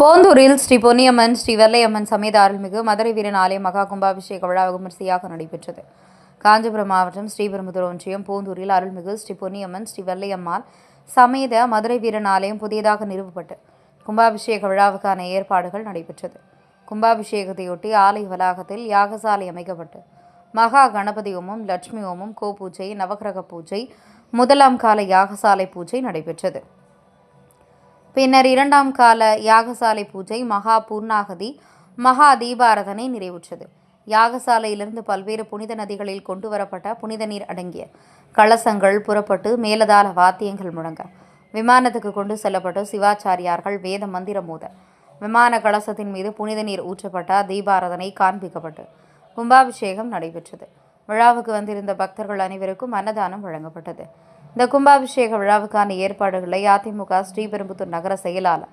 போந்தூரில் ஸ்ரீ பொன்னியம்மன் ஸ்ரீ வெள்ளையம்மன் சமேத அருள்மிகு மதுரை வீரன் ஆலய மகா கும்பாபிஷேக விழா விமரிசையாக நடைபெற்றது. காஞ்சிபுரம் மாவட்டம் ஸ்ரீபெரும்புதூர் ஒன்றியம் போந்தூரில் அருள்மிகு ஸ்ரீ பொன்னியம்மன் ஸ்ரீ வெள்ளையம்மாள் சமேத மதுரை வீரன் ஆலயம் புதியதாக நிறுவப்பட்டு கும்பாபிஷேக விழாவுக்கான ஏற்பாடுகள் நடைபெற்றது. கும்பாபிஷேகத்தையொட்டி ஆலய வளாகத்தில் யாகசாலை அமைக்கப்பட்டு மகா கணபதி ஓமம் லட்சுமி கோ பூஜை நவகிரக பூஜை முதலாம் கால யாகசாலை பூஜை நடைபெற்றது. பின்னர் இரண்டாம் கால யாகசாலை பூஜை மகா பூர்ணாகதி மகா தீபாரதனை நிறைவுற்றது. யாகசாலையிலிருந்து பல்வேறு புனித நதிகளில் கொண்டு வரப்பட்ட புனித நீர் அடங்கிய கலசங்கள் புறப்பட்டு மேலதால வாத்தியங்கள் முழங்க. விமானத்துக்கு கொண்டு செல்லப்பட்ட சிவாச்சாரியார்கள் வேத மந்திரம் மோத. விமான கலசத்தின் மீது புனித நீர் ஊற்றப்பட்ட தீபாரதனை காண்பிக்கப்பட்டு கும்பாபிஷேகம் நடைபெற்றது. விழாவுக்கு வந்திருந்த பக்தர்கள் அனைவருக்கும் அன்னதானம் வழங்கப்பட்டது. இந்த கும்பாபிஷேக விழாவுக்கான ஏற்பாடுகளை அதிமுக ஸ்ரீபெரும்புத்தூர் நகர செயலாளர்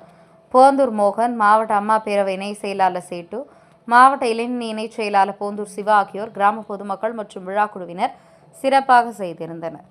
போந்தூர் மோகன் மாவட்ட அம்மா பேரவை இணை செயலாளர் சேட்டு மாவட்ட இளைஞர் இணைச் செயலாளர் போந்தூர் சிவா ஆகியோர் கிராம பொதுமக்கள் மற்றும் விழா குழுவினர் சிறப்பாக செய்திருந்தனர்.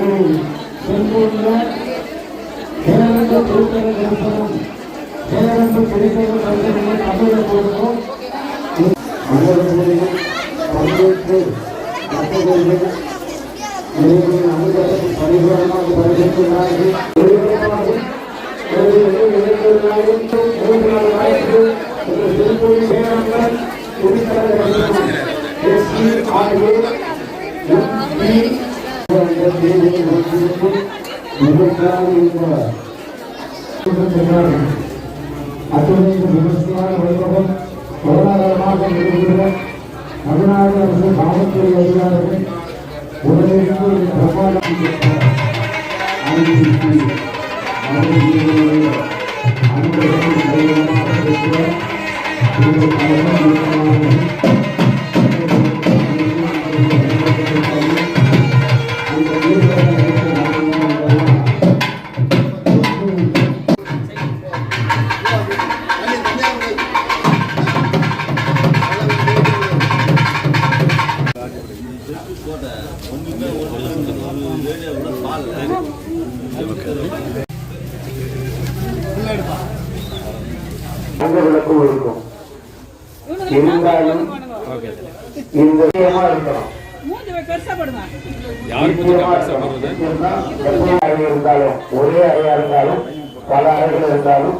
ಸಂಪೂರ್ಣ ಹೇಳಲು ಪುರುಷರ ಕೆಲಸವು ಹೇಳಲು ಪುರುಷರ ಕೆಲಸವನ್ನು ಕಮಲಕೂಡಲು ಮಂಗಳೂರಿಗೆ ಪಂಚಾಯತ್ ಮಕ್ಕಳಿಗೆ పరిభ్రమాలు పరిగెత్తున్నాయి ఎస్సీ ఆర్ఏ ఎంపీ అత్యంత విమర్శనాలు వైభవం కరుణాకరమాగం అరుణాచల సామర్థ్య యోజనాలని ఉదయించు ప్రమాణం చేస్తారు అనుభవం இருக்கும் இருந்தாலும் இந்த விஷயமா இருக்கணும் இருந்தாலும் ஒரே அறையா இருந்தாலும் பல அறைகள் இருந்தாலும்